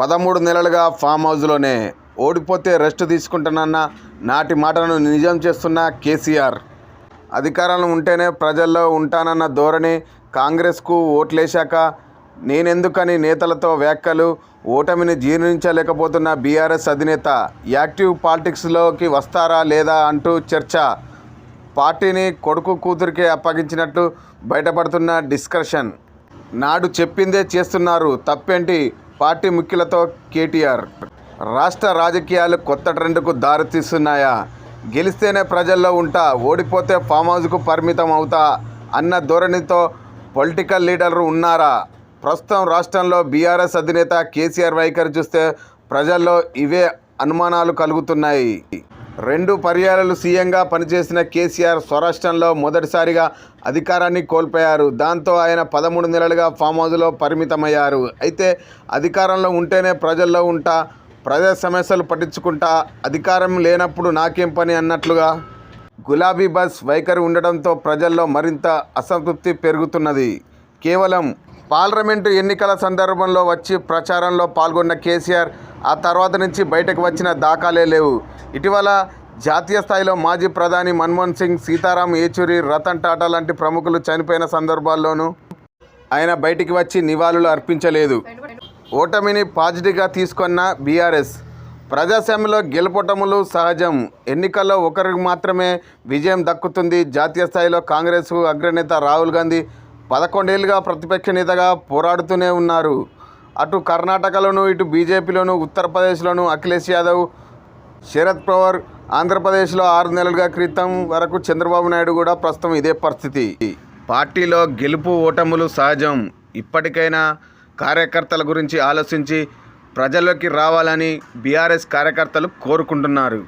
పదమూడు నెలలుగా ఫామ్ హౌస్లోనే ఓడిపోతే రెస్ట్ తీసుకుంటానన్న నాటి మాటలను నిజం చేస్తున్న కేసీఆర్. అధికారాలు ఉంటేనే ప్రజల్లో ఉంటానన్న ధోరణి కాంగ్రెస్కు ఓట్లేశాక నేనెందుకని నేతలతో వ్యాఖ్యలు ఓటమిని జీర్ణించలేకపోతున్న బీఆర్ఎస్ అధినేత యాక్టివ్ పాలిటిక్స్లోకి వస్తారా లేదా అంటూ చర్చ. పార్టీని కొడుకు కూతురికే అప్పగించినట్లు బయటపడుతున్న డిస్కషన్. నాడు చెప్పిందే చేస్తున్నారు తప్పేంటి? పార్టీ ముఖ్యులతో కేటీఆర్. రాష్ట్ర రాజకీయాలు కొత్త ట్రెండ్కు దారితీస్తున్నాయా గెలిస్తేనే ప్రజల్లో ఉంటా ఓడిపోతే ఫామ్ హౌస్కు పరిమితం అవుతా అన్న ధోరణితో పొలిటికల్ లీడర్లు ఉన్నారా? ప్రస్తుతం రాష్ట్రంలో బీఆర్ఎస్ అధినేత కేసీఆర్ వైఖరి చూస్తే ప్రజల్లో ఇవే అనుమానాలు కలుగుతున్నాయి. రెండు పర్యాలలు సీఎంగా పనిచేసిన కేసీఆర్ స్వరాష్ట్రంలో మొదటిసారిగా అధికారాన్ని కోల్పోయారు. దాంతో ఆయన పదమూడు నెలలుగా ఫామ్ హౌస్లో పరిమితమయ్యారు. అయితే అధికారంలో ఉంటేనే ప్రజల్లో ఉంటా ప్రజా సమస్యలు పట్టించుకుంటా అధికారం లేనప్పుడు నాకేం పని అన్నట్లుగా గులాబీ బస్ వైఖరి ఉండడంతో ప్రజల్లో మరింత అసంతృప్తి పెరుగుతున్నది. కేవలం పార్లమెంటు ఎన్నికల సందర్భంలో వచ్చి ప్రచారంలో పాల్గొన్న కేసీఆర్ ఆ తర్వాత నుంచి బయటకు వచ్చిన దాఖలే లేవు. ఇటీవల జాతీయ స్థాయిలో మాజీ ప్రధాని మన్మోహన్ సింగ్ సీతారాం ఏచూరి రతన్ టాటా లాంటి ప్రముఖులు చనిపోయిన సందర్భాల్లోనూ ఆయన బయటికి వచ్చి నివాళులు అర్పించలేదు. ఓటమిని పాజిటివ్గా తీసుకున్న బీఆర్ఎస్ ప్రజాస్వామ్యంలో గెలుపటములు సహజం. ఎన్నికల్లో ఒకరికి మాత్రమే విజయం దక్కుతుంది. జాతీయ స్థాయిలో కాంగ్రెస్ అగ్రనేత రాహుల్ గాంధీ పదకొండేళ్ళుగా ప్రతిపక్ష నేతగా పోరాడుతూనే ఉన్నారు. అటు కర్ణాటకలోను ఇటు బీజేపీలోను ఉత్తరప్రదేశ్లోను అఖిలేష్ యాదవ్ శరద్ పవార్ ఆంధ్రప్రదేశ్లో ఆరు నెలలుగా క్రితం వరకు చంద్రబాబు నాయుడు కూడా ప్రస్తుతం ఇదే పరిస్థితి. పార్టీలో గెలుపు ఓటములు సహజం. ఇప్పటికైనా కార్యకర్తల గురించి ఆలోచించి ప్రజల్లోకి రావాలని బీఆర్ఎస్ కార్యకర్తలు కోరుకుంటున్నారు.